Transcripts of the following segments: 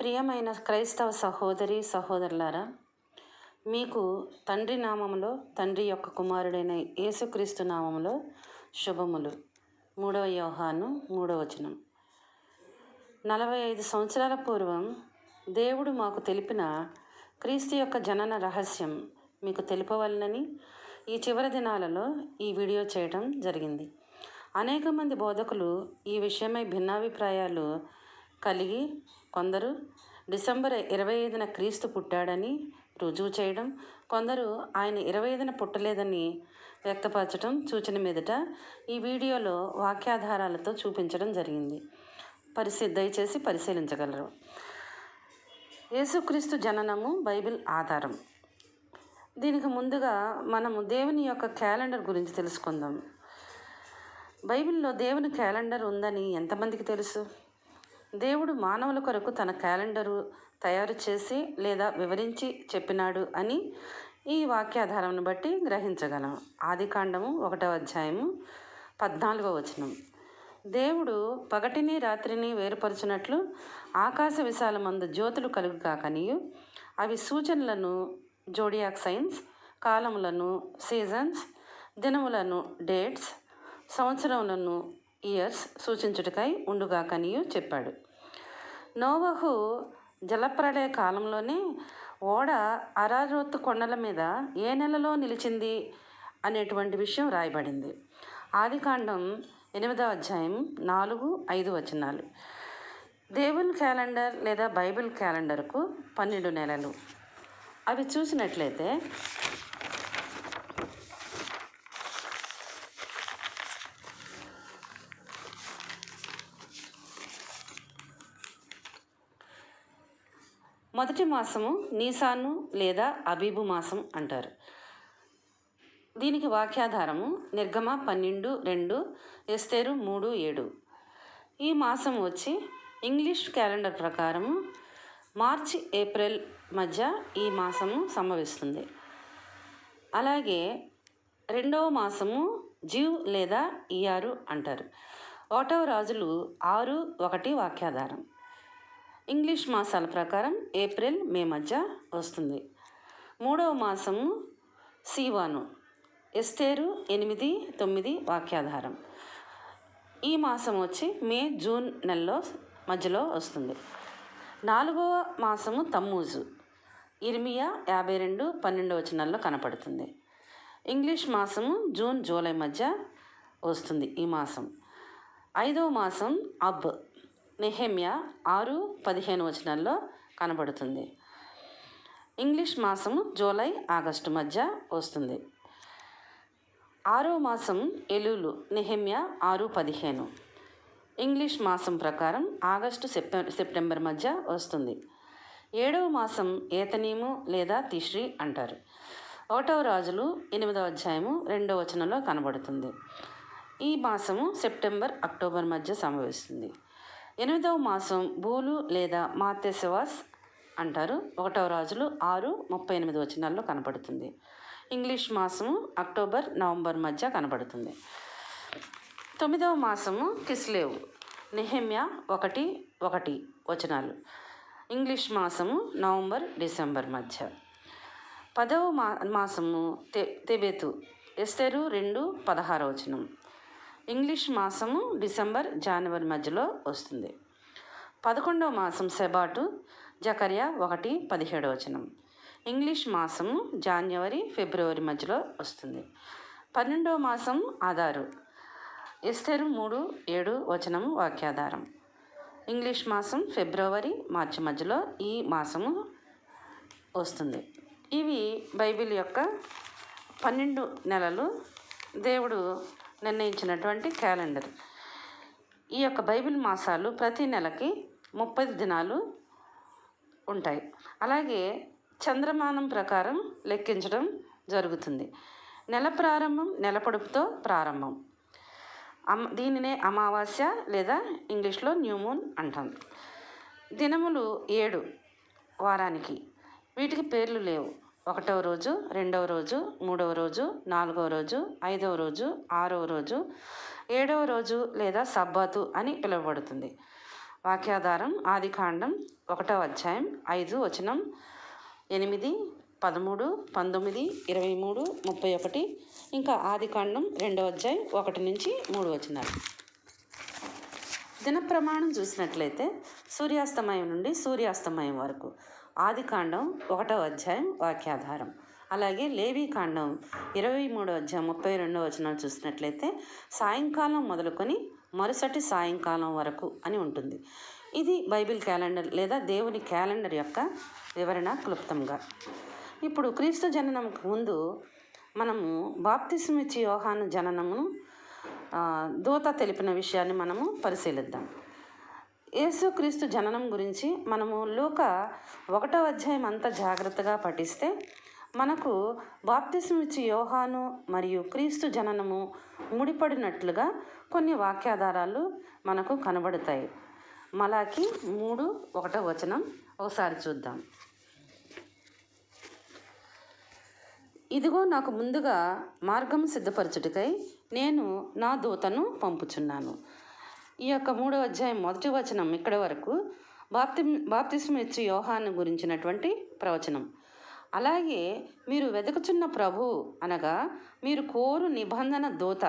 ప్రియమైన క్రైస్తవ సహోదరి సహోదరులారా మీకు తండ్రి నామములో తండ్రి యొక్క కుమారుడైన యేసుక్రీస్తు నామములో శుభములు. మూడవ యోహాను మూడవ వచనం. నలభై ఐదు సంవత్సరాల పూర్వం దేవుడు మాకు తెలిపిన క్రీస్తు యొక్క జనన రహస్యం మీకు తెలుపవలనని ఈ చివరి దినాలలో ఈ వీడియో చేయడం జరిగింది. అనేక మంది బోధకులు ఈ విషయమై భిన్నాభిప్రాయాలు కలిగి కొందరు డిసెంబర్ ఇరవై ఐదున క్రీస్తు పుట్టాడని రుజువు చేయడం కొందరు ఆయన ఇరవై ఐదున పుట్టలేదని వ్యక్తపరచడం సూచన మీదట ఈ వీడియోలో వాక్యాధారాలతో చూపించడం జరిగింది. పరిశీ దయచేసి పరిశీలించగలరు. యేసుక్రీస్తు జననము బైబిల్ ఆధారం. దీనికి ముందుగా మనము దేవుని యొక్క క్యాలెండర్ గురించి తెలుసుకుందాం. బైబిల్లో దేవుని క్యాలెండర్ ఉందని ఎంతమందికి తెలుసు? దేవుడు మానవుల కొరకు తన క్యాలెండరు తయారు చేసి లేదా వివరించి చెప్పినాడు అని ఈ వాక్యాధారాన్ని బట్టి గ్రహించగలం. ఆది కాండము ఒకటవ అధ్యాయము పద్నాలుగవ వచనం. దేవుడు పగటిని రాత్రిని వేరుపరచినట్లు ఆకాశ విశాలమందు జ్యోతులు కలుగు కాకనియు. అవి సూచనలను జోడియాక్ సైన్స్ కాలములను సీజన్స్ దినములను డేట్స్ సంవత్సరములను ఇయర్స్ సూచించుటకై ఉండుగాకనియు చెప్పాడు. నోవహు జలప్రళయ కాలంలోనే ఓడ అరారోత్ కొండల మీద ఏ నెలలో నిలిచింది అనేటువంటి విషయం రాయబడింది. ఆదికాండం ఎనిమిదవ అధ్యాయం నాలుగు ఐదు వచనాలు. దేవుని క్యాలెండర్ లేదా బైబిల్ క్యాలెండర్కు పన్నెండు నెలలు. అవి చూసినట్లయితే మొదటి మాసము నీసాను లేదా అబీబు మాసం అంటారు. దీనికి వాక్యాధారము నిర్గమ పన్నెండు రెండు ఎస్తేరు మూడు ఏడు. ఈ మాసం వచ్చి ఇంగ్లీష్ క్యాలెండర్ ప్రకారము మార్చి ఏప్రిల్ మధ్య ఈ మాసము సంభవిస్తుంది. అలాగే రెండవ మాసము జీవ్ లేదా ఇయారు అంటారు. ఒకటవ రాజులు ఆరు ఒకటి వాక్యాధారం. ఇంగ్లీష్ మాసాల ప్రకారం ఏప్రిల్ మే మధ్య వస్తుంది. మూడవ మాసము సీవాను ఎస్తేరు ఎనిమిది తొమ్మిది వాక్యాధారం. ఈ మాసం వచ్చి మే జూన్ నెలలో మధ్యలో వస్తుంది. నాలుగవ మాసము తమ్మూజు ఇర్మియా యాభై రెండు పన్నెండు వచనాల్లో కనపడుతుంది. ఇంగ్లీష్ మాసము జూన్ జూలై మధ్య వస్తుంది ఈ మాసం. ఐదవ మాసం అబ్ నెహెమ్య ఆరు పదిహేను వచనాల్లో కనబడుతుంది. ఇంగ్లీష్ మాసం జూలై ఆగస్టు మధ్య వస్తుంది. ఆరో మాసం ఎలులు నెహెమ్య ఆరు పదిహేను. ఇంగ్లీష్ మాసం ప్రకారం ఆగస్టు సెప్టె సెప్టెంబర్ మధ్య వస్తుంది. ఏడవ మాసం ఏతనీము లేదా తిష్రి అంటారు. ఒకటవ రాజులు ఎనిమిదవ అధ్యాయము రెండవ వచనంలో కనబడుతుంది. ఈ మాసము సెప్టెంబర్ అక్టోబర్ మధ్య సంభవిస్తుంది. ఎనిమిదవ మాసం బూలు లేదా మాతెసవాస్ అంటారు. ఒకటవ రాజులు ఆరు ముప్పై ఎనిమిది వచనాల్లో కనపడుతుంది. ఇంగ్లీష్ మాసము అక్టోబర్ నవంబర్ మధ్య కనబడుతుంది తొమ్మిదవ మాసము కిస్లేవ్ నెహెమ్యా ఒకటి ఒకటి వచనాలు. ఇంగ్లీష్ మాసము నవంబర్ డిసెంబర్ మధ్య. పదవ మా మాసము తె తెబేతు ఎస్తెరు రెండు పదహారవచనం ఇంగ్లీష్ మాసము డిసెంబర్ జనవరి మధ్యలో వస్తుంది. పదకొండవ మాసం సెబాటు జకర్యా ఒకటి పదిహేడవ వచనం. ఇంగ్లీష్ మాసము జాన్వరి ఫిబ్రవరి మధ్యలో వస్తుంది. పన్నెండవ మాసం ఆధారు. ఎస్తేరు మూడు ఏడు వచనము వాక్యాధారం. ఇంగ్లీష్ మాసం ఫిబ్రవరి మార్చి మధ్యలో ఈ మాసము వస్తుంది. ఇవి బైబిల్ యొక్క పన్నెండు నెలలు దేవుడు నిర్ణయించినటువంటి క్యాలెండర్. ఈ యొక్క బైబిల్ మాసాలు ప్రతి నెలకి ముప్పై దినాలు ఉంటాయి. అలాగే చంద్రమానం ప్రకారం లెక్కించడం జరుగుతుంది. నెల ప్రారంభం నెల పొడుపుతో ప్రారంభం. అమ దీనినే అమావాస్య లేదా ఇంగ్లీష్లో న్యూ మూన్ అంటాం. దినములు ఏడు వారానికి. వీటికి పేర్లు లేవు. ఒకటవ రోజు రెండవ రోజు మూడవ రోజు నాలుగవ రోజు ఐదవ రోజు ఆరవ రోజు ఏడవ రోజు లేదా సబ్బాతు అని పిలువబడుతుంది. వాక్యాధారం ఆదికాండం ఒకటవ అధ్యాయం ఐదు వచనం ఎనిమిది పదమూడు పంతొమ్మిది ఇరవై మూడు ముప్పై ఒకటి ఇంకా ఆదికాండం రెండవ అధ్యాయం ఒకటి నుంచి మూడు వచనాలు. దిన ప్రమాణం చూసినట్లయితే సూర్యాస్తమయం నుండి సూర్యాస్తమయం వరకు ఆదికాండం ఒకటో అధ్యాయం వాక్యాధారం. అలాగే లేవీ కాండం ఇరవై మూడో అధ్యాయం ముప్పై రెండో వచనం చూసినట్లయితే సాయంకాలం మొదలుకొని మరుసటి సాయంకాలం వరకు అని ఉంటుంది. ఇది బైబిల్ క్యాలెండర్ లేదా దేవుని క్యాలెండర్ యొక్క వివరణ క్లుప్తంగా. ఇప్పుడు క్రీస్తు జననంకు ముందు మనము బాప్తిస్మిచ్చి యోహాను జననమును దూత తెలిపిన విషయాన్ని మనము పరిశీలిద్దాం. యేసుక్రీస్తు జననం గురించి మనము లోక ఒకటో అధ్యాయం అంతా జాగ్రత్తగా పఠిస్తే మనకు బాప్తిసం ఇచ్చి యోహాను మరియు క్రీస్తు జననము ముడిపడినట్లుగా కొన్ని వాక్యాధారాలు మనకు కనబడతాయి. మలాకి మూడు ఒకటో వచనం. ఒకసారి చూద్దాం. ఇదిగో నాకు ముందుగా మార్గం సిద్ధపరచుటకై నేను నా దూతను పంపుచున్నాను. ఈ యొక్క మూడో అధ్యాయం మొదటి వచనం ఇక్కడి వరకు బాప్తి బాప్తిస్మ ఇచ్చి యోహాను గురించినటువంటి ప్రవచనం. అలాగే మీరు వెతుకుచున్న ప్రభు అనగా మీరు కోరు నిబంధన దూత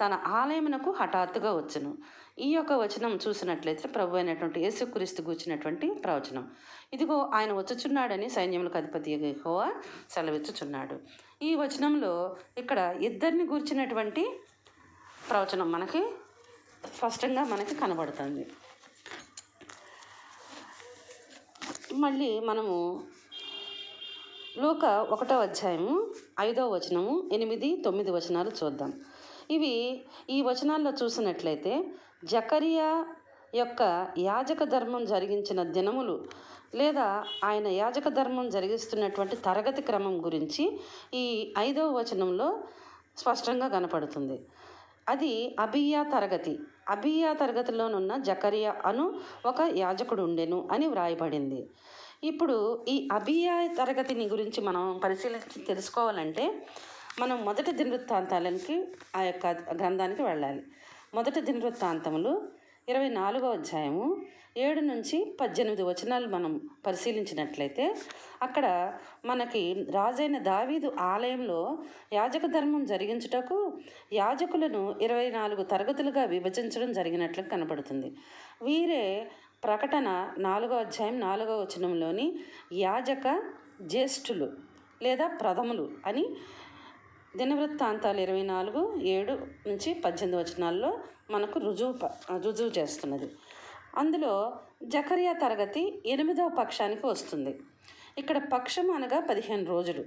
తన ఆలయమునకు హఠాత్తుగా వచ్చును. ఈ యొక్క వచనం చూసినట్లయితే ప్రభు అయినటువంటి యేసుక్రీస్తు కూర్చున్నటువంటి ప్రవచనం. ఇదిగో ఆయన వచ్చుచున్నాడని సైన్యములకు అధిపతి హోవా సెలవిచ్చుచున్నాడు. ఈ వచనంలో ఇక్కడ ఇద్దరిని గూర్చినటువంటి ప్రవచనం మనకి స్పష్టంగా మనకి కనబడుతుంది. మళ్ళీ మనము లోక ఒకటో అధ్యాయము ఐదో వచనము ఎనిమిది తొమ్మిది వచనాలు చూద్దాం. ఇవి ఈ వచనాల్లో చూసినట్లయితే జకరియా యొక్క యాజక ధర్మం జరిగించిన దినములు లేదా ఆయన యాజక ధర్మం జరిగిస్తున్నటువంటి తరగతి క్రమం గురించి ఈ ఐదవ వచనంలో స్పష్టంగా కనపడుతుంది. అది అబియా తరగతి. అబియా తరగతిలోనున్న జకరియా అను ఒక యాజకుడు ఉండెను అని వ్రాయబడింది. ఇప్పుడు ఈ అబియా తరగతిని గురించి మనం పరిశీలించి తెలుసుకోవాలంటే మనం మొదటి దినవృత్తాంతాలకి ఆ యొక్క గ్రంథానికి వెళ్ళాలి. మొదటి దినవృత్తాంతములు ఇరవై నాలుగో అధ్యాయము ఏడు నుంచి పద్దెనిమిది వచనాలు మనం పరిశీలించినట్లయితే అక్కడ మనకి రాజైన దావీదు ఆలయంలో యాజక ధర్మం జరిగించుటకు యాజకులను ఇరవై నాలుగు తరగతులుగా విభజించడం జరిగినట్లు కనబడుతుంది వీరే ప్రకటన నాలుగో అధ్యాయం నాలుగో వచనంలోని యాజక జ్యేష్ఠులు లేదా ప్రథములు అని దినవృత్తాంతాలు ఇరవై నాలుగు ఏడు నుంచి పద్దెనిమిది వచనాల్లో మనకు రుజువు ప- రుజువు చేస్తున్నది. అందులో జకరియా తరగతి ఎనిమిదవ పక్షానికి వస్తుంది. ఇక్కడ పక్షం అనగా పదిహేను రోజులు.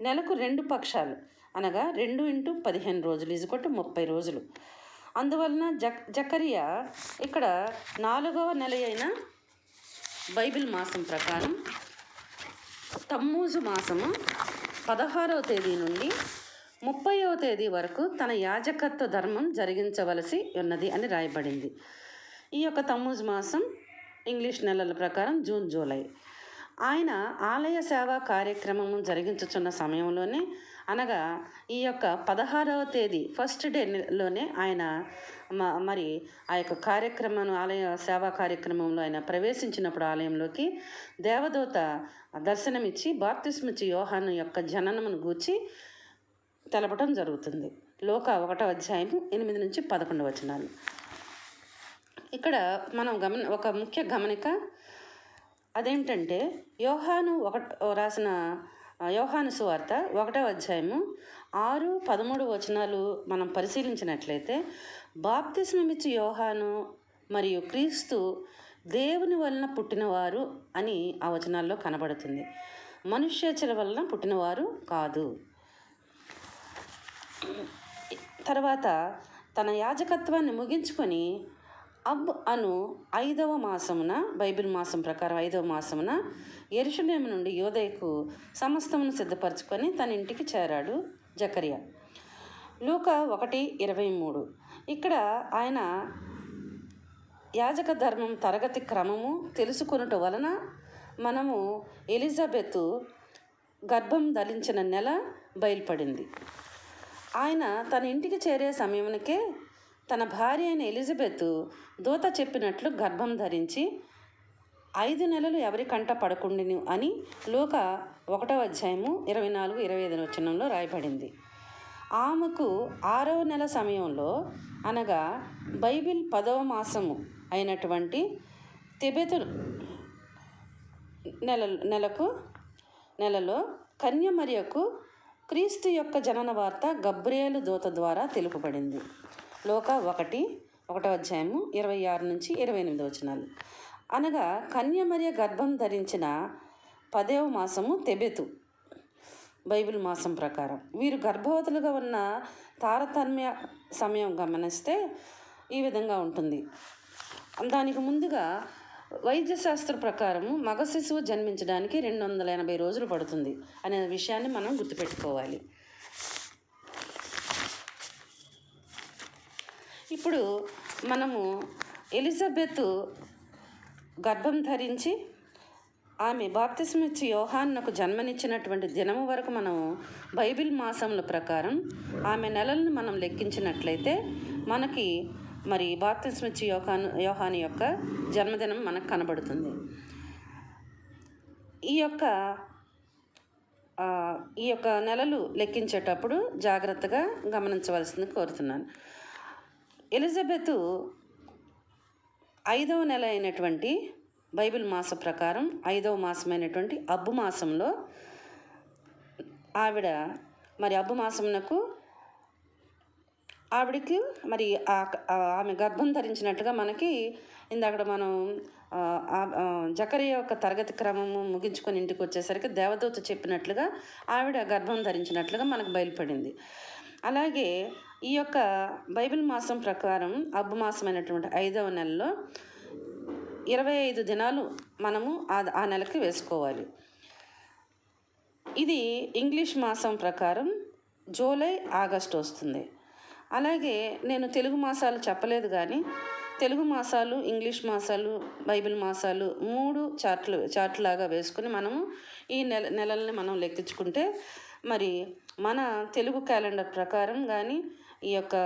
నెలకు రెండు పక్షాలు అనగా రెండు ఇంటూ పదిహేను రోజులు. ఇజుకొట్టు ముప్పై రోజులు. అందువలన జక్ జకరియా ఇక్కడ నాలుగవ నెల అయిన బైబిల్ మాసం ప్రకారం తమ్మూజు మాసము పదహారవ తేదీ నుండి ముప్పైవ తేదీ వరకు తన యాజకత్వ ధర్మం జరిగించవలసి ఉన్నది అని రాయబడింది. ఈ యొక్క తమ్మూజు మాసం ఇంగ్లీష్ నెలల ప్రకారం జూన్ జూలై. ఆయన ఆలయ సేవా కార్యక్రమం జరిగించుచున్న సమయంలోనే అనగా ఈ యొక్క పదహారవ తేదీ ఫస్ట్ డేలోనే ఆయన మ- మరి ఆ యొక్క కార్యక్రమం ఆలయ సేవా కార్యక్రమంలో ఆయన ప్రవేశించినప్పుడు ఆలయంలోకి దేవదూత దర్శనమిచ్చి బాప్తిస్మిచ్చి యోహాను యొక్క జననమును గూర్చి తెలపడం జరుగుతుంది. లోక ఒకటో అధ్యాయం ఎనిమిది నుంచి పదకొండు వచనాలు. ఇక్కడ మనం గమన ఒక ముఖ్య గమనిక అదేంటంటే యోహాను ఒక రాసిన యోహాను సువార్త ఒకటో అధ్యాయము ఆరు పదమూడు వచనాలు మనం పరిశీలించినట్లయితే బాప్తిస్మమిచ్చి యోహాను మరియు క్రీస్తు దేవుని వలన పుట్టినవారు అని ఆ వచనాల్లో కనబడుతుంది. మనుష్యచల వలన పుట్టినవారు కాదు. తర్వాత తన యాజకత్వాన్ని ముగించుకొని అబ్ అను ఐదవ మాసమున బైబిల్ మాసం ప్రకారం ఐదవ మాసమున ఎరుషలేము నుండి యోదయకు సమస్తమును సిద్ధపరచుకొని తన ఇంటికి చేరాడు జకరియా. లూక ఒకటి ఇరవై మూడు. ఇక్కడ ఆయన యాజక ధర్మం తరగతి క్రమము తెలుసుకొనుట వలన మనము ఎలిజబెత్ గర్భం ధరించిన నెల బయలుపడింది. ఆయన తన ఇంటికి చేరే సమయానికే తన భార్య అయిన ఎలిజబెత్ దూత చెప్పినట్లు గర్భం ధరించి ఐదు నెలలు ఎవరి కంట పడకుండిను అని లోక ఒకటవ అధ్యాయము ఇరవై నాలుగు ఇరవై ఐదు వచనంలో రాయబడింది. ఆమెకు ఆరవ నెల సమయంలో అనగా బైబిల్ పదవ మాసము అయినటువంటి తిబెతు నెల నెలకు నెలలో కన్యమరియకు క్రీస్తు యొక్క జనన వార్త గబ్రియేలు దూత ద్వారా తెలుపబడింది. లోక ఒకటి ఒకటో అధ్యాయము ఇరవై ఆరు నుంచి ఇరవై ఎనిమిది వచనాలు. అనగా కన్యమర్య గర్భం ధరించిన పదవ మాసము తెబెతు బైబిల్ మాసం ప్రకారం. వీరు గర్భవతులుగా ఉన్న తారతమ్య సమయం గమనిస్తే ఈ విధంగా ఉంటుంది. దానికి ముందుగా వైద్యశాస్త్ర ప్రకారం మగ శిశువు జన్మించడానికి రెండు వందల ఎనభై రోజులు పడుతుంది అనే విషయాన్ని మనం గుర్తుపెట్టుకోవాలి. ఇప్పుడు మనము ఎలిజబెత్ గర్భం ధరించి ఆమె బాప్తిస్మిచ్చి యోహాన్నకు జన్మనిచ్చినటువంటి దినము వరకు మనం బైబిల్ మాసముల ప్రకారం ఆమె నెలలను మనం లెక్కించినట్లయితే మనకి మరి బాప్తిస్మిచ్చి యోహాను యోహాని యొక్క జన్మదినం మనకు కనబడుతుంది. ఈ యొక్క ఈ యొక్క నెలలు లెక్కించేటప్పుడు జాగ్రత్తగా గమనించవలసింది కోరుతున్నాను. ఎలిజబెత్ ఐదవ నెల అయినటువంటి బైబిల్ మాస ప్రకారం ఐదవ మాసమైనటువంటి అబ్బు మాసంలో ఆవిడ మరి అబ్బు మాసమునకు ఆవిడకి మరి ఆ- ఆమె గర్భం ధరించినట్టుగా మనకి ఇందాక మనం జకరి యొక్క తరగతి క్రమము ముగించుకొని ఇంటికి వచ్చేసరికి దేవదూత చెప్పినట్లుగా ఆవిడ గర్భం ధరించినట్లుగా మనకు బయలుపడింది. అలాగే ఈ యొక్క బైబిల్ మాసం ప్రకారం అబ్బు మాసమైనటువంటి ఐదవ నెలలో ఇరవై ఐదు దినాలు మనము ఆ ఆ నెలకి వేసుకోవాలి. ఇది ఇంగ్లీష్ మాసం ప్రకారం జూలై ఆగస్టు వస్తుంది. అలాగే నేను తెలుగు మాసాలు చెప్పలేదు కానీ తెలుగు మాసాలు ఇంగ్లీష్ మాసాలు బైబిల్ మాసాలు మూడు చార్ట్లు చార్ట్లాగా వేసుకుని మనము ఈ నెల నెలల్ని మనం లెక్కించుకుంటే మరి మన తెలుగు క్యాలెండర్ ప్రకారం కానీ ఈ యొక్క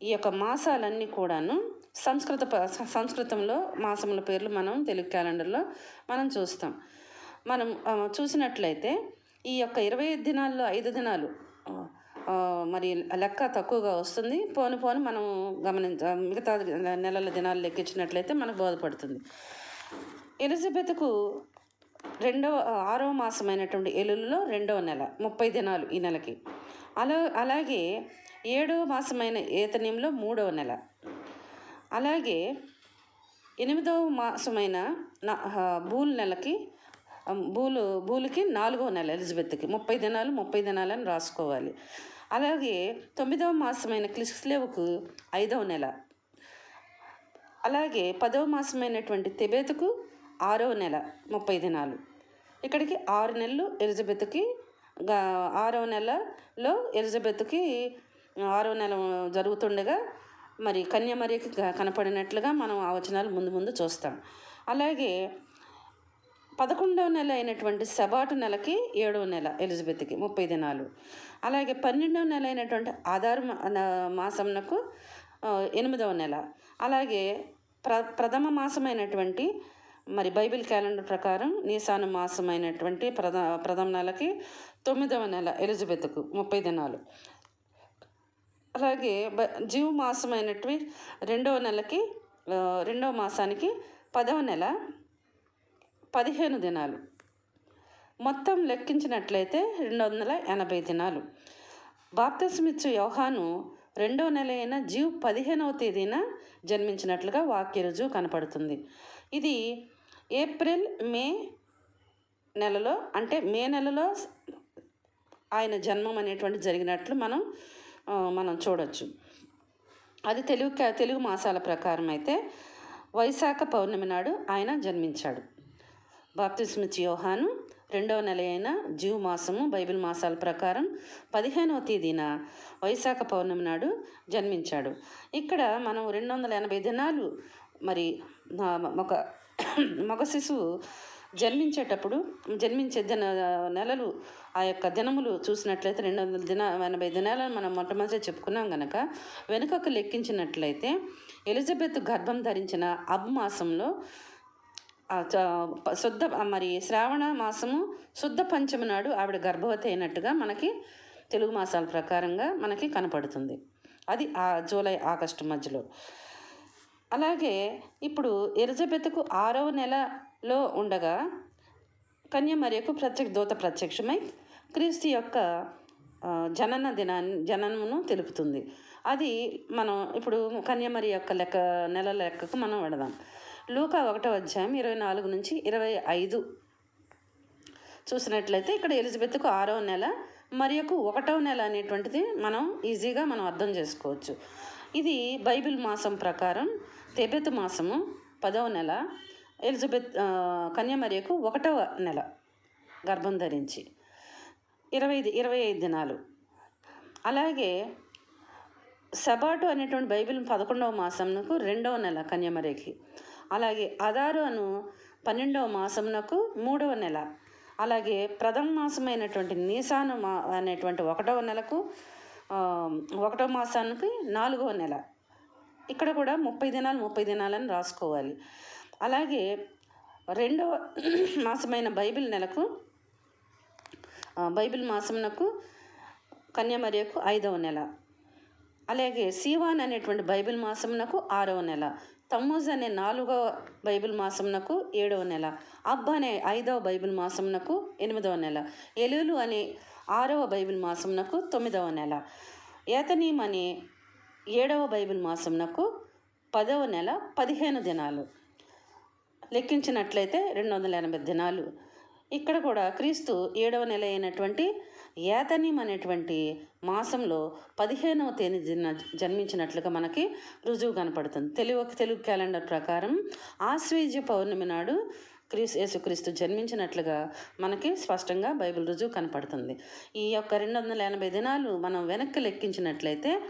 ఈ యొక్క మాసాలన్నీ కూడాను సంస్కృత ప- సంస్కృతంలో మాసముల పేర్లు మనం తెలుగు క్యాలెండర్లో మనం చూస్తాం. మనం చూసినట్లయితే ఈ యొక్క ఇరవై దినాల్లో ఐదు దినాలు మరి లెక్క తక్కువగా వస్తుంది. పోను పోను మనం గమనించ మిగతా నెలల దినాలు లెక్కించినట్లయితే మనకు బోధపడుతుంది. ఎలిజబెత్కు రెండవ ఆరవ మాసమైనటువంటి ఎలులలో రెండవ నెల ముప్పై దినాలు ఈ నెలకి. అలా అలాగే ఏడవ మాసమైన ఏతనీయంలో మూడవ నెల. అలాగే ఎనిమిదవ మాసమైన నా- బూల్ నెలకి బూలు బూలుకి నాలుగో నెల ఎలిజబెత్కి ముప్పై దినాలు ముప్పై దినాలని రాసుకోవాలి. అలాగే తొమ్మిదవ మాసమైన క్లిస్లేవుకు ఐదవ నెల. అలాగే పదవ మాసమైనటువంటి తెబేతుకు ఆరవ నెల ముప్పై దినాలు. ఇక్కడికి ఆరు నెలలు ఎలిజబెత్కి ఆరవ నెలలో ఎలిజబెత్కి ఆరవ నెల జరుగుతుండగా మరి కన్యామరికి కనపడినట్లుగా మనం ఆ వచనాలు ముందు ముందు చూస్తాం. అలాగే పదకొండవ నెల అయినటువంటి సబాటు నెలకి ఏడవ నెల ఎలిజబెత్కి ముప్పై దినాలు. అలాగే పన్నెండవ నెల అయినటువంటి ఆధారు మా- మాసంనకు ఎనిమిదవ నెల. అలాగే ప్ర ప్రథమ మాసమైనటువంటి మరి బైబిల్ క్యాలెండర్ ప్రకారం నీసాను మాసమైనటువంటి ప్రథ ప్రథమ నెలకి తొమ్మిదవ నెల ఎలిజబెత్కు ముప్పై దినాలు. అలాగే బ జీవ మాసమైనటువంటి రెండవ నెలకి రెండవ మాసానికి పదవ నెల పదిహేను దినాలు. మొత్తం లెక్కించినట్లయితే రెండు వందల ఎనభై దినాలు. బాప్తస్మిచ్చు యోహాను రెండో నెల అయిన జీవ్ పదిహేనవ తేదీన జన్మించినట్లుగా వాక్య రుజువు కనపడుతుంది. ఇది ఏప్రిల్ మే నెలలో అంటే మే నెలలో ఆయన జన్మం అనేటువంటి జరిగినట్లు మనం మనం చూడొచ్చు. అది తెలుగు తెలుగు మాసాల ప్రకారం అయితే వైశాఖ పౌర్ణమి నాడు ఆయన జన్మించాడు. బాప్తిస్మిచ్ యోహాను రెండవ నెల అయిన జూ మాసము బైబిల్ మాసాల ప్రకారం పదిహేనవ తేదీన వైశాఖ పౌర్ణమి నాడు జన్మించాడు. ఇక్కడ మనం రెండు వందల ఎనభై దినాలు మరి ఒక మగ శిశువు జన్మించేటప్పుడు జన్మించే దిన నెలలు ఆ యొక్క దినములు చూసినట్లయితే రెండు వందల దిన ఎనభై దినాలను మనం మొట్టమొదటి చెప్పుకున్నాం కనుక వెనుకకు లెక్కించినట్లయితే ఎలిజబెత్ గర్భం ధరించిన అబ్ మాసంలో శుద్ధ మరి శ్రావణ మాసము శుద్ధ పంచమి నాడు ఆవిడ గర్భవతి అయినట్టుగా మనకి తెలుగు మాసాల ప్రకారంగా మనకి కనపడుతుంది. అది ఆ జూలై ఆగస్టు మధ్యలో. అలాగే ఇప్పుడు ఎలిజబెత్కు ఆరవ నెలలో ఉండగా కన్యమరియకు ప్రత్యక్ష దూత ప్రత్యక్షమై క్రీస్తు యొక్క జనన దినాన్ని జననమును తెలుపుతుంది. అది మనం ఇప్పుడు కన్యమరి యొక్క లెక్క నెల లెక్కకు మనం వెడదాం లూకా ఒకటో అధ్యాయం ఇరవై నాలుగు నుంచి ఇరవై ఐదు. చూసినట్లయితే ఇక్కడ ఎలిజబెత్కు ఆరవ నెల మరియకు ఒకటవ నెల అనేటువంటిది మనం ఈజీగా మనం అర్థం చేసుకోవచ్చు. ఇది బైబిల్ మాసం ప్రకారం తెబెత్ మాసము పదవ నెల ఎలిజబెత్ కన్యామరియకు కన్యమరియకు ఒకటవ నెల గర్భం ధరించి. ఇరవై ఐదు ఇరవై ఐదు దినాలు. అలాగే సబాటు అనేటువంటి బైబిల్ పదకొండవ మాసంకు రెండవ నెల కన్యమరేకి అలాగే అదారు అను పన్నెండవ మాసమునకు మూడవ నెల. అలాగే ప్రథమ మాసమైనటువంటి నీసాను మా అనేటువంటి ఒకటవ నెలకు ఒకటవ మాసానికి నాలుగవ నెల. ఇక్కడ కూడా ముప్పై దినాలు ముప్పై దినాలని రాసుకోవాలి. అలాగే రెండవ మాసమైన బైబిల్ నెలకు బైబిల్ మాసమునకు కన్యమరియకు ఐదవ నెల. అలాగే సీవాన్ అనేటువంటి బైబిల్ మాసమునకు ఆరవ నెల. తమ్మూజ్ అనే నాలుగవ బైబిల్ మాసమునకు ఏడవ నెల అబ్బ అనే ఐదవ బైబిల్ మాసమునకు ఎనిమిదవ నెల ఎలులు అనే ఆరవ బైబిల్ మాసమునకు తొమ్మిదవ నెల ఏతనీం అనే ఏడవ బైబిల్ మాసమునకు పదవ నెల పదిహేను దినాలు. లెక్కించినట్లయితే రెండు వందల ఎనభై దినాలు. ఇక్కడ కూడా క్రీస్తు ఏడవ నెల అయినటువంటి ఏతనీం అనేటువంటి మాసంలో పదిహేనవ తేదీ దిన జన్మించినట్లుగా మనకి రుజువు కనపడుతుంది. తెలుగు తెలుగు క్యాలెండర్ ప్రకారం ఆశ్వీజ పౌర్ణమి నాడు క్రీస్ యేసుక్రీస్తు జన్మించినట్లుగా మనకి స్పష్టంగా బైబిల్ రుజువు కనపడుతుంది. ఈ యొక్క రెండు వందల ఎనభై దినాలు మనం వెనక్కి లెక్కించినట్లయితే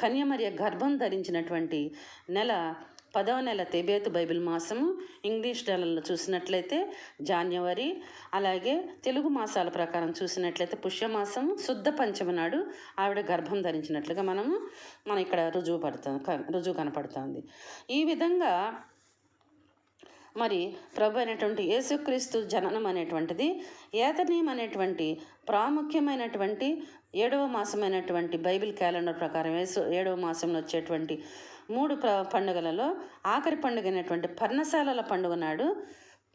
కన్యమర్య గర్భం ధరించినటువంటి నెల పదవ నెల తెబేతు బైబిల్ మాసము ఇంగ్లీష్ నెలల్లో చూసినట్లయితే జాన్యవరి అలాగే తెలుగు మాసాల ప్రకారం చూసినట్లయితే పుష్యమాసం శుద్ధ పంచమి నాడు ఆవిడ గర్భం ధరించినట్లుగా మనము మన ఇక్కడ రుజువు పడుతుంది క- రుజువు కనపడుతుంది. ఈ విధంగా మరి ప్రభు అయినటువంటి యేసుక్రీస్తు జననం అనేటువంటిది ఏతనీయం అనేటువంటి ప్రాముఖ్యమైనటువంటి ఏడవ మాసమైనటువంటి బైబిల్ క్యాలెండర్ ప్రకారం యేసు ఏడవ మాసంలో వచ్చేటువంటి మూడు ప్ర పండుగలలో ఆఖరి పండుగ అయినటువంటి పర్ణశాలల పండుగ నాడు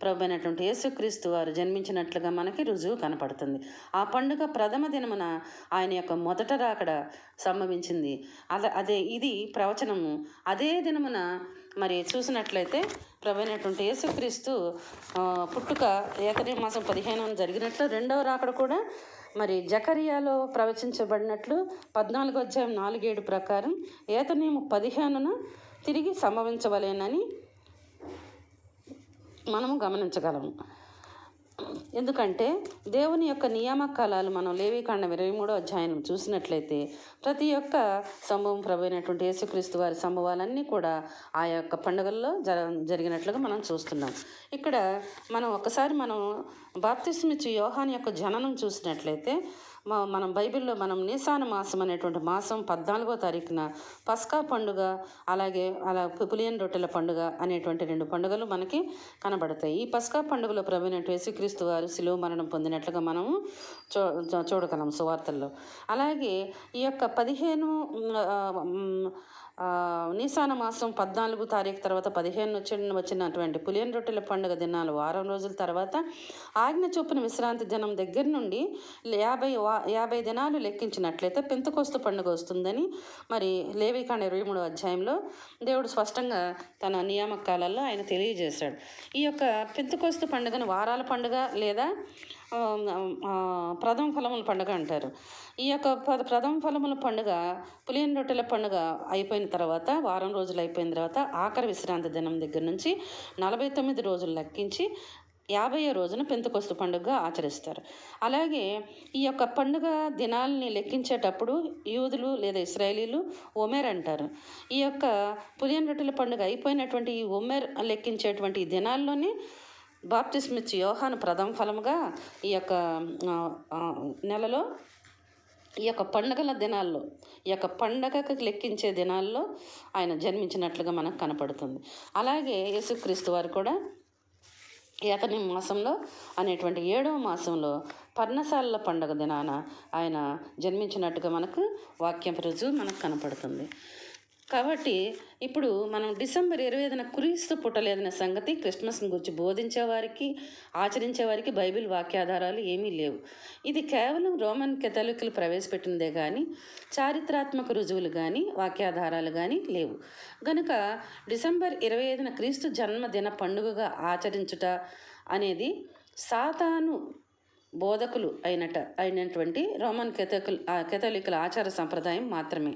ప్రభు అయినటువంటి యేసుక్రీస్తు వారు జన్మించినట్లుగా మనకి రుజువు కనపడుతుంది. ఆ పండుగ ప్రథమ దినమున ఆయన యొక్క మొదట రాకడ సంభవించింది. అలా అదే ఇది ప్రవచనము. అదే దినమున మరి చూసినట్లయితే ప్రభు అయినటువంటి యేసుక్రీస్తు పుట్టుక ఏకరీ మాసం పదిహేను జరిగినట్లు రెండవ రాకడ కూడా మరి జకరియాలో ప్రవచించబడినట్లు పద్నాలుగో అధ్యాయం నాలుగేడు ప్రకారం ఏతనేము పదిహేనున తిరిగి సంభవించవలేనని మనము గమనించగలము. ఎందుకంటే దేవుని యొక్క నియామకాలాలు మనం లేవికాండం ఇరవై మూడో అధ్యాయం చూసినట్లయితే ప్రతి ఒక్క సంభవం ప్రభైనటువంటి యేసుక్రీస్తు వారి సంభవాలన్నీ కూడా ఆ యొక్క పండుగల్లో జర జరిగినట్లుగా మనం చూస్తున్నాం. ఇక్కడ మనం ఒకసారి మనం బాప్తిస్మిచ్చి యోహాన్ యొక్క జననం చూసినట్లయితే మనం బైబిల్లో మనం నిశాన మాసం అనేటువంటి మాసం పద్నాలుగో తారీఖున పస్కా పండుగ అలాగే అలా పులియన్ రొట్టెల పండుగ అనేటువంటి రెండు పండుగలు మనకి కనబడతాయి. ఈ పస్కా పండుగలో ప్రవీణట్టు యేసుక్రీస్తు వారు శిలువ మరణం పొందినట్లుగా మనము చూ- చూడగలం సువార్తల్లో. అలాగే ఈ యొక్క పదిహేను ఆ, నీసాన మాసం పద్నాలుగు తారీఖు తర్వాత పదిహేను వచ్చిన వచ్చినటువంటి పులియన్ రొట్టెల పండుగ దినాలు వారం రోజుల తర్వాత ఆజ్ఞ చొప్పున విశ్రాంతి దినం దగ్గర నుండి యాభై వా- యాభై దినాలు లెక్కించినట్లయితే పెంతుకోస్తు పండుగ వస్తుందని మరి లేవికాండ ఇరవై మూడో అధ్యాయంలో దేవుడు స్పష్టంగా తన నియామకాలలో ఆయన తెలియజేశాడు. ఈ యొక్క పెంతుకొస్తు పండుగను వారాల పండుగ లేదా ప్రథమ ఫలముల పండుగ అంటారు. ఈ యొక్క ప్రథమ ఫలముల పండుగ పులియన్ రొట్టెల పండుగ అయిపోయిన తర్వాత వారం రోజులు అయిపోయిన తర్వాత ఆఖరి విశ్రాంతి దినం దగ్గర నుంచి నలభై తొమ్మిది రోజులు లెక్కించి యాభైవ రోజున పెంతకొస్తు పండుగ ఆచరిస్తారు. అలాగే ఈ యొక్క పండుగ దినాల్ని లెక్కించేటప్పుడు యూదులు లేదా ఇస్రాయలీలు ఒమెర్ అంటారు. ఈ యొక్క పులియన్ రొట్టెల పండుగ అయిపోయినటువంటి ఈ ఒమెర్ లెక్కించేటువంటి ఈ దినాల్లోనే బాప్టిస్మ్ యోహాను ప్రథమ ఫలముగా ఈ యొక్క నెలలో ఈ యొక్క పండగల దినాల్లో ఈ యొక్క పండగకు లెక్కించే దినాల్లో ఆయన జన్మించినట్లుగా మనకు కనపడుతుంది. అలాగే యేసుక్రీస్తు వారు కూడా ఏతని మాసంలో అనేటువంటి ఏడవ మాసంలో పర్ణశాలల పండుగ దినాన ఆయన జన్మించినట్టుగా మనకు వాక్యం రుజువు మనకు కనపడుతుంది. కాబట్టి ఇప్పుడు మనం డిసెంబర్ ఇరవై ఐదున క్రీస్తు పుట్టలేదనే సంగతి క్రిస్మస్ని గురించి బోధించేవారికి ఆచరించేవారికి ఆచరించే వారికి బైబిల్ వాక్యాధారాలు ఏమీ లేవు. ఇది కేవలం రోమన్ కెథలిక్లు ప్రవేశపెట్టినదే కానీ చారిత్రాత్మక రుజువులు కానీ వాక్యాధారాలు కానీ లేవు. గనుక డిసెంబర్ ఇరవై ఐదున క్రీస్తు జన్మదిన పండుగగా ఆచరించుట అనేది సాతాను బోధకులు అయినట అయినటువంటి రోమన్ కెథలికల్ కెథలికల ఆచార సంప్రదాయం మాత్రమే.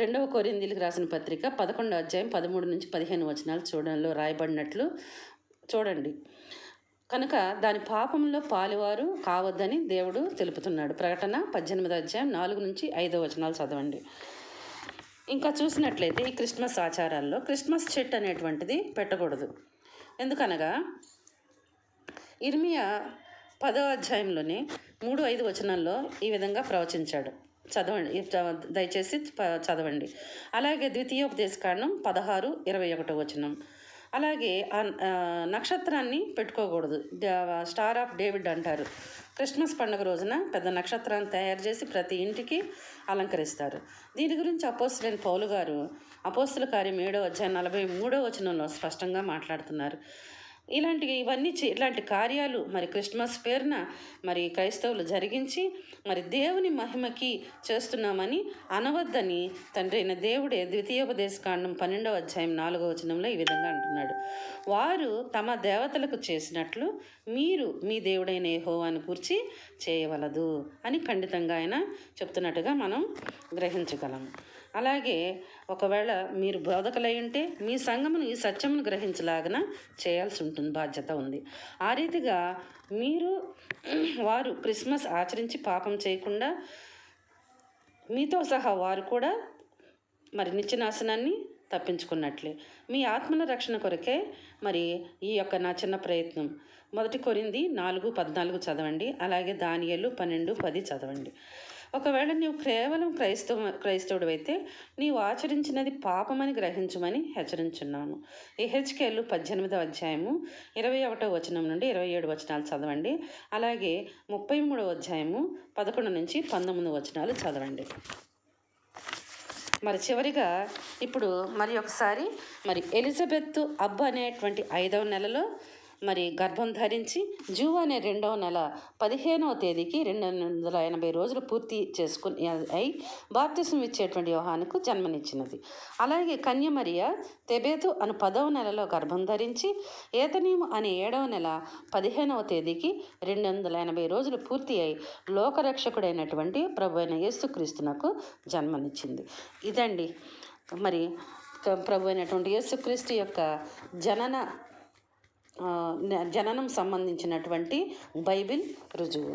రెండవ కొరిందీలకు రాసిన పత్రిక పదకొండో అధ్యాయం పదమూడు నుంచి పదిహేను వచనాలు చూడంలో రాయబడినట్లు చూడండి. కనుక దాని పాపంలో పాలువారు కావద్దని దేవుడు తెలుపుతున్నాడు. ప్రకటన పద్దెనిమిదో అధ్యాయం నాలుగు నుంచి ఐదో వచనాలు చదవండి. ఇంకా చూసినట్లయితే ఈ క్రిస్మస్ ఆచారాల్లో క్రిస్మస్ చెట్టు అనేటువంటిది పెట్టకూడదు. ఎందుకనగా ఇర్మియా పదో అధ్యాయంలోనే మూడు ఐదు వచనాల్లో ఈ విధంగా ప్రవచించాడు. చదవండి. దయచేసి చదవండి. అలాగే ద్వితీయోపదేశ కాండం పదహారు ఇరవై ఒకటో వచనం. అలాగే ఆ నక్షత్రాన్ని పెట్టుకోకూడదు. స్టార్ ఆఫ్ డేవిడ్ అంటారు. క్రిస్మస్ పండుగ రోజున పెద్ద నక్షత్రాన్ని తయారు చేసి ప్రతి ఇంటికి అలంకరిస్తారు. దీని గురించి అపోస్తులైన పౌలు గారు అపోస్తుల కార్యం ఏడో అధ్యాయం నలభై మూడో వచనంలో స్పష్టంగా మాట్లాడుతున్నారు. ఇలాంటి ఇవన్నీ ఇలాంటి కార్యాలు మరి క్రిస్మస్ పేరున మరి క్రైస్తవులు జరిగించి మరి దేవుని మహిమకి చేస్తున్నామని అనవద్దని తండ్రి అయిన దేవుడే ద్వితీయోపదేశకాండం పన్నెండవ అధ్యాయం నాలుగవ వచనంలో ఈ విధంగా అంటున్నాడు. వారు తమ దేవతలకు చేసినట్లు మీరు మీ దేవుడైన యెహోవాను కూర్చి చేయవలదు అని ఖండితంగా ఆయన చెప్తున్నట్టుగా మనం గ్రహించగలం. అలాగే ఒకవేళ మీరు బోధకులై ఉంటే మీ సంఘమును ఈ సత్యమును గ్రహించలాగన చేయాల్సి ఉంటుంది బాధ్యత ఉంది. ఆ రీతిగా మీరు వారు క్రిస్మస్ ఆచరించి పాపం చేయకుండా మీతో సహా వారు కూడా మరి నిత్యనాశనాన్ని తప్పించుకున్నట్లే. మీ ఆత్మల రక్షణ కొరకే మరి ఈ యొక్క నా చిన్న ప్రయత్నం. మొదటి కొరింది నాలుగు పద్నాలుగు చదవండి. అలాగే దానియలు పన్నెండు పది చదవండి. ఒకవేళ నీవు కేవలం క్రైస్తవ క్రైస్తవుడు అయితే నీవు ఆచరించినది పాపమని గ్రహించమని హెచ్చరించున్నాను. ఈ హెచ్కేలు పద్దెనిమిదవ అధ్యాయము ఇరవై ఒకటో వచనం నుండి ఇరవై ఏడు వచనాలు చదవండి. అలాగే ముప్పై మూడవ అధ్యాయము పదకొండు నుంచి పంతొమ్మిది వచనాలు చదవండి. మరి చివరిగా ఇప్పుడు మరి ఒకసారి మరి ఎలిజబెత్ అబ్బు అనేటువంటి ఐదవ నెలలో మరి గర్భం ధరించి జూ అనే రెండవ నెల పదిహేనవ తేదీకి రెండు వందల ఎనభై రోజులు పూర్తి చేసుకుని అయి బాప్తిసం ఇచ్చేటువంటి యోహానుకు జన్మనిచ్చినది. అలాగే కన్యమరియ తెబేతు అను పదవ నెలలో గర్భం ధరించి ఏతనీము అనే ఏడవ నెల పదిహేనవ తేదీకి రెండు వందల ఎనభై రోజులు పూర్తి అయి లోకరక్షకుడైనటువంటి ప్రభు అయిన యేసుక్రీస్తునకు జన్మనిచ్చింది. ఇదండి. మరి ప్రభు అయినటువంటి యేసుక్రీస్తు యొక్క జనన జననం సంబంధించినటువంటి బైబిల్ రుజువు.